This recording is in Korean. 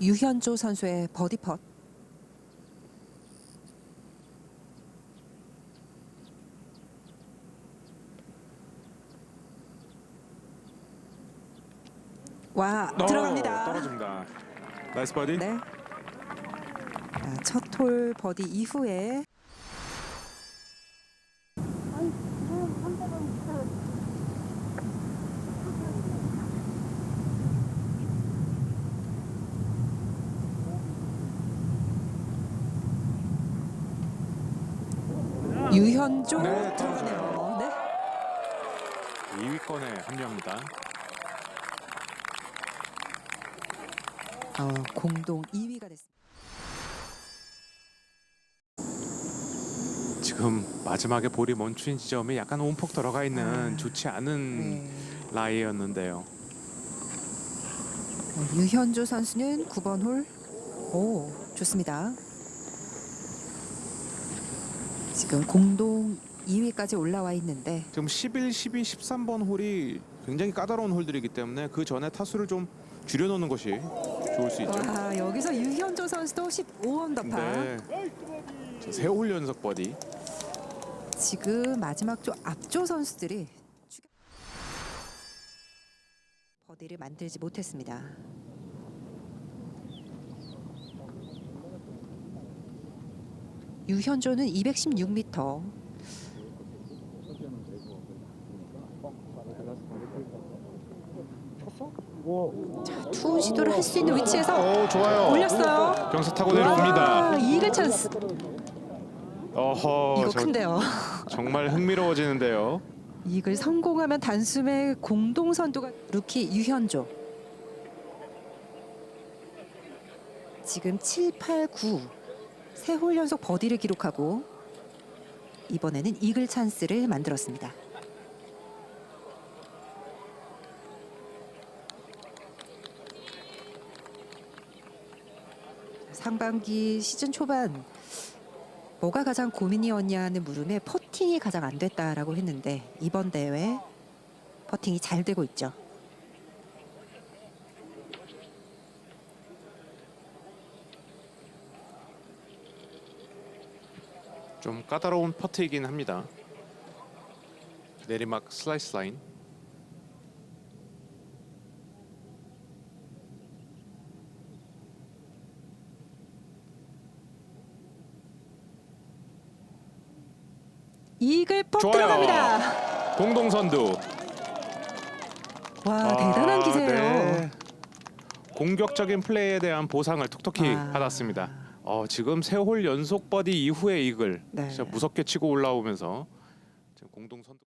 유현조 선수의 버디 펫. 와 어, 들어갑니다. 떨어집니다. 나이스 버디. 네. 첫홀 버디 이후에 유현조 네, 들어가네요. 네. 2위권에 합류합니다. 어, 공동 2위가 됐습니다. 지금 마지막에 볼이 멈춘 지점에 약간 온폭 들어가 있는 아. 좋지 않은 네. 라이였는데요. 어, 유현조 선수는 9번 홀. 오, 좋습니다. 지금 공동 2위까지 올라와 있는데 지금 11, 12, 13번 홀이 굉장히 까다로운 홀들이기 때문에 그 전에 타수를 좀 줄여놓는 것이 좋을 수 있죠. 와, 여기서 유현조 선수도 15언더파. 네. 세홀 연속 버디. 지금 마지막 조 앞조 선수들이 추격- 버디를 만들지 못했습니다. 유현조는 216m. 자, 투 시도를 할 수 있는 위치에서 오 좋아요. 올렸어요. 병사 타고 와, 내려옵니다. 이글 찬스. 어허, 이거 저- 큰데요. 정말 흥미로워지는데요. 이글 성공하면 단숨에 공동 선두가 루키 유현조. 지금 7, 8, 9 세 홀 연속 버디를 기록하고 이번에는 이글 찬스를 만들었습니다. 상반기 시즌 초반 뭐가 가장 고민이었냐는 물음에 퍼팅이 가장 안 됐다라고 했는데 이번 대회 퍼팅이 잘 되고 있죠. 좀 까다로운 퍼트이긴 합니다. 내리막 슬라이스 라인. 이글 퍽 좋아요. 들어갑니다. 공동 선두. 와 아, 대단한 기세예요. 네. 공격적인 플레이에 대한 보상을 톡톡히 아. 받았습니다. 어, 지금 세 홀 연속 버디 이후에 이글 네. 진짜 무섭게 치고 올라오면서 지금 공동 선두.